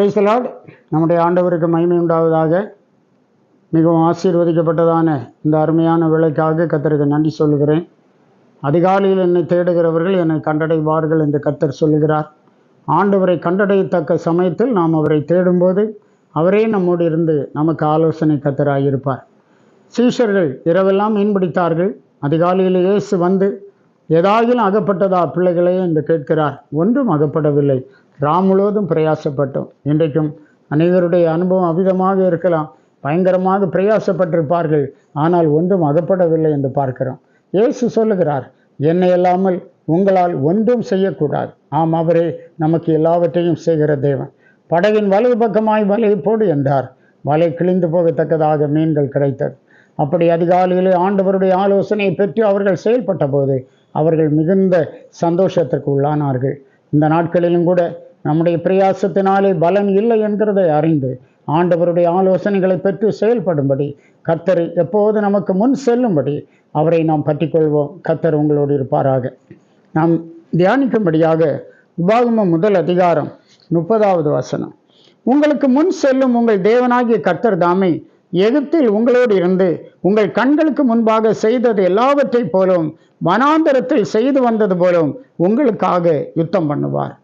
பிரைசலாட் நம்முடைய ஆண்டவருக்கு மகிமை உண்டாவதாக. மிகவும் ஆசீர்வதிக்கப்பட்டதான இந்த அருமையான விலைக்காக கத்தருக்கு நன்றி சொல்லுகிறேன். அதிகாலையில் என்னை தேடுகிறவர்கள் என்னை கண்டடைவார்கள் என்று கத்தர் சொல்லுகிறார். ஆண்டவரை கண்டடையத்தக்க சமயத்தில் நாம் அவரை தேடும்போது அவரே நம்மோடு இருந்து நமக்கு ஆலோசனை கத்தராயிருப்பார். சீஷர்கள் இரவெல்லாம் மீன்பிடித்தார்கள். அதிகாலையில் இயேசு வந்து ஏதாகிலும் அகப்பட்டதா பிள்ளைகளே? என்று கேட்கிறார். ஒன்றும் அகப்படவில்லை. ராம் முழுவதும் பிரயாசப்பட்டோம். இன்றைக்கும் அனைவருடைய அனுபவம் அவிதமாக இருக்கலாம். பயங்கரமாக பிரயாசப்பட்டிருப்பார்கள். ஆனால் ஒன்றும் அகப்படவில்லை என்று பார்க்கிறோம். இயேசு சொல்லுகிறார் என்னை அல்லாமல் உங்களால் ஒன்றும் செய்யக்கூடாது. ஆம் அவரே நமக்கு எல்லாவற்றையும் செய்கிற தேவன். படகின் வலது பக்கமாய் வலையை போடு என்றார். வலை கிழிந்து போகத்தக்கதாக மீன்கள் கிடைத்தது. அப்படி அதிகாலையிலே ஆண்டவருடைய ஆலோசனையை பெற்று அவர்கள் செயல்பட்ட போது அவர்கள் மிகுந்த சந்தோஷத்திற்கு உள்ளானார்கள் இந்த நாட்களிலும் கூட நம்முடைய பிரயாசத்தினாலே பலன் இல்லை என்கிறதை அறிந்து ஆண்டவருடைய ஆலோசனைகளை பெற்று செயல்படும்படி கத்தர் எப்போது நமக்கு முன் செல்லும்படி அவரை நாம் பற்றிக்கொள்வோம். கத்தர் உங்களோடு இருப்பாராக. நாம் தியானிக்கும்படியாக உபாகமம் முதல் அதிகாரம் முப்பதாவது வசனம். உங்களுக்கு முன் செல்லும் உங்கள் தேவனாகிய கர்த்தர் தாமே எகிப்தில் உங்களோடு இருந்து உங்கள் கண்களுக்கு முன்பாக செய்தது எல்லாவற்றைப் போலும் வனாந்தரத்தில் செய்து வந்தது போலும் உங்களுக்காக யுத்தம் பண்ணுவார்.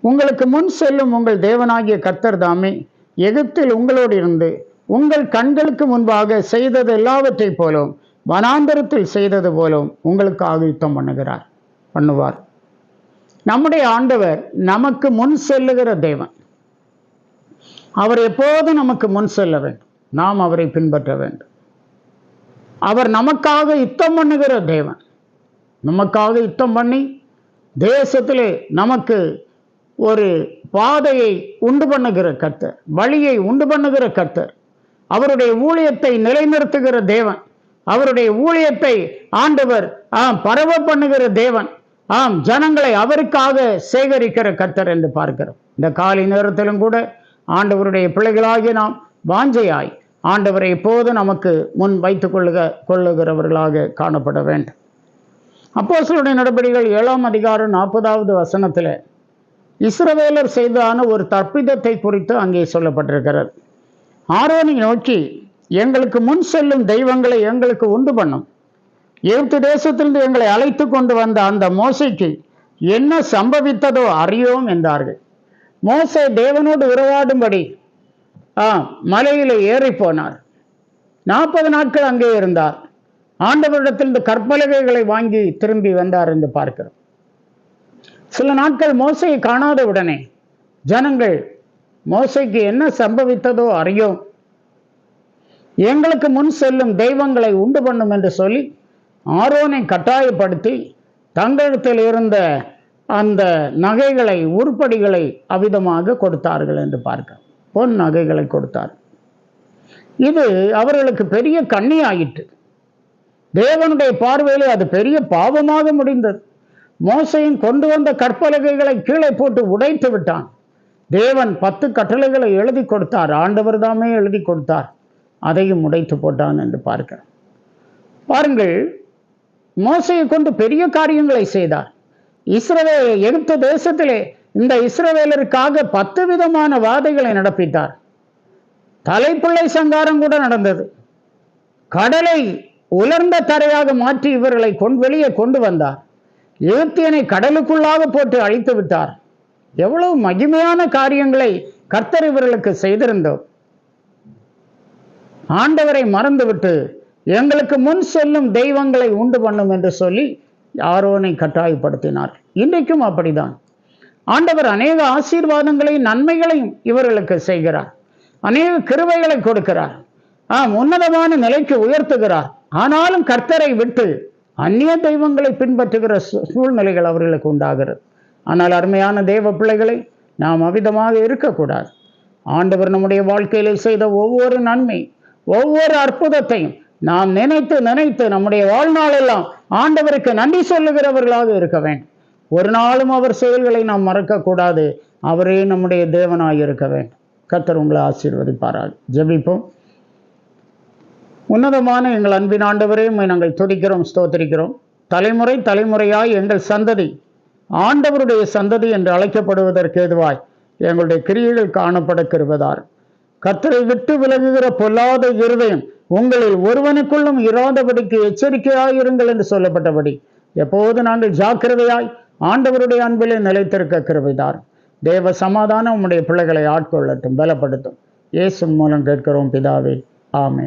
உங்களுக்கு முன் செல்லும் உங்கள் தேவனாகிய கர்த்தர் தாமே. எகிப்தில் உங்களோடு இருந்து உங்கள் கண்களுக்கு முன்பாக செய்தது எல்லாவற்றைப் போலும் வனாந்தரத்தில் செய்தது போலும் உங்களுக்காக யுத்தம் பண்ணுகிறார் பண்ணுவார். நம்முடைய ஆண்டவர் நமக்கு முன் செல்லுகிற தேவன். அவர் எப்போதும் நமக்கு முன் செல்ல வேண்டும். நாம் அவரை பின்பற்ற வேண்டும். அவர் நமக்காக யுத்தம் பண்ணுகிற தேவன். நமக்காக யுத்தம் பண்ணி தேசத்திலே நமக்கு ஒரு பாதையை உண்டு பண்ணுகிற கர்த்தர் வழியை உண்டு பண்ணுகிற கர்த்தர். அவருடைய ஊழியத்தை நிலைநிறுத்துகிற தேவன். அவருடைய ஊழியத்தை ஆண்டவர் ஆம் பரவ பண்ணுகிற தேவன். ஆம் ஜனங்களை அவருக்காக சேகரிக்கிற கர்த்தர் என்று பார்க்கிறோம். இந்த காலை நேரத்திலும் கூட ஆண்டவருடைய பிள்ளைகளாகி நாம் வாஞ்சையாய் ஆண்டவரை எப்போது நமக்கு முன் வைத்துக் கொள்ளுக கொள்ளுகிறவர்களாக காணப்பட வேண்டும். அப்போஸ்தலருடைய நடவடிக்கைகள் ஏழாம் அதிகாரம் நாற்பதாவது வசனத்தில் இஸ்ரவேலர் செய்தான ஒரு தற்பிதத்தை குறித்து அங்கே சொல்லப்பட்டிருக்கிறது. ஆரோனை நோக்கி எங்களுக்கு முன் செல்லும் தெய்வங்களை எங்களுக்கு உண்டு பண்ணும். எகிப்து தேசத்திலிருந்து எங்களை அழைத்து கொண்டு வந்த அந்த மோசைக்கு என்ன சம்பவித்ததோ அறியோம் என்றார்கள். மோசை தேவனோடு உறவாடும்படி ஆ மலையில் ஏறி போனார். நாற்பது நாட்கள் அங்கே இருந்தார். ஆண்டவரிடத்திலிருந்து கற்பலகைகளை வாங்கி திரும்பி வந்தார் என்று பார்க்கிறோம். சில நாட்கள் மோசையை காணாத உடனே ஜனங்கள் மோசைக்கு என்ன சம்பவித்ததோ அறியும். எங்களுக்கு முன் செல்லும் தெய்வங்களை உண்டு பண்ணும் என்று சொல்லி ஆரோனை கட்டாயப்படுத்தி தங்களிடத்தில் இருந்த அந்த நகைகளை உருப்படிகளை அவிதமாக கொடுத்தார்கள் என்று பார்க்க. பொன் நகைகளை கொடுத்தார். இது அவர்களுக்கு பெரிய கண்ணி ஆயிற்று தேவனுடைய பார்வையிலே அது பெரிய பாவமாக முடிந்தது. மோசையின் கொண்டு வந்த கற்பலகைகளை கீழே போட்டு உடைத்து விட்டான். தேவன் பத்து கட்டளைகளை எழுதி கொடுத்தார். ஆண்டவர் தாமே எழுதி கொடுத்தார். அதையும் உடைத்து போட்டான் என்று பார்க்க பாருங்கள் மோசையை கொண்டு பெரிய காரியங்களை செய்தார். இஸ்ரவே எகிப்து தேசத்திலே இந்த இஸ்ரவேலருக்காக பத்து விதமான வாதைகளை நடப்பித்தார். தலைப்பிள்ளை சங்காரம் கூட நடந்தது. கடலை உலர்ந்த தரையாக மாற்றி இவர்களை கொண்டு வெளியே கொண்டு வந்தார். எகிப்தியனை கடலுக்குள்ளாக போட்டு அழித்து விட்டார். எவ்வளவு மகிமையான காரியங்களை கர்த்தர் இவர்களுக்கு செய்திருந்தோம் ஆண்டவரை மறந்துவிட்டு எங்களுக்கு முன் செல்லும் தெய்வங்களை உண்டு பண்ணும் என்று சொல்லி யாரோனை கட்டாயப்படுத்தினார். இன்றைக்கும் அப்படிதான். ஆண்டவர் அநேக ஆசீர்வாதங்களையும் நன்மைகளையும் இவர்களுக்கு செய்கிறார். அநேக கிருவைகளை கொடுக்கிறார். ஆம் உன்னதமான நிலைக்கு உயர்த்துகிறார். ஆனாலும் கர்த்தரை விட்டு அந்நிய தெய்வங்களை பின்பற்றுகிற சூ- சூழ்நிலைகள் அவர்களுக்கு உண்டாகிறது. ஆனால் அருமையான தேவ பிள்ளைகளை நாம் அவிதமாக இருக்கக்கூடாது. ஆண்டவர் நம்முடைய வாழ்க்கையில் செய்த ஒவ்வொரு நன்மை ஒவ்வொரு அற்புதத்தையும் நாம் நினைத்து நினைத்து நம்முடைய வாழ்நாளெல்லாம் ஆண்டவருக்கு நன்றி சொல்லுகிறவர்களாக இருக்க வேண்டும். ஒரு நாளும் அவர் செயல்களை நாம் மறக்கக்கூடாது. அவரே நம்முடைய தேவனாய் இருக்க வேண்டும். கத்தர் உங்களை ஆசீர்வதிப்பார்கள் ஜெபிப்போம். உன்னதமான எங்கள் அன்பின் ஆண்டவரையும் நாங்கள் துதிக்கிறோம் ஸ்தோத்திரிக்கிறோம். தலைமுறை தலைமுறையாய் எங்கள் சந்ததி ஆண்டவருடைய சந்ததி என்று அழைக்கப்படுவதற்கு ஏதுவாய் எங்களுடைய கிரியைகள் காணப்பட கிருபதார் கர்த்தரை விட்டு விலகுகிற பொல்லாத இருதயம் உங்களில் ஒருவனுக்குள்ளும் இராதபடிக்கு எச்சரிக்கையாயிருங்கள் என்று சொல்லப்பட்டபடி எப்போது நாங்கள் ஜாக்கிரதையாய் ஆண்டவருடைய அன்பிலே நிலைத்திருக்க கிருபைதார். தேவ சமாதானம் உம்முடைய பிள்ளைகளை ஆட்கொள்ளட்டும் பலப்படுத்தும். இயேசு மூலம் கேட்கிறோம் பிதாவே ஆமே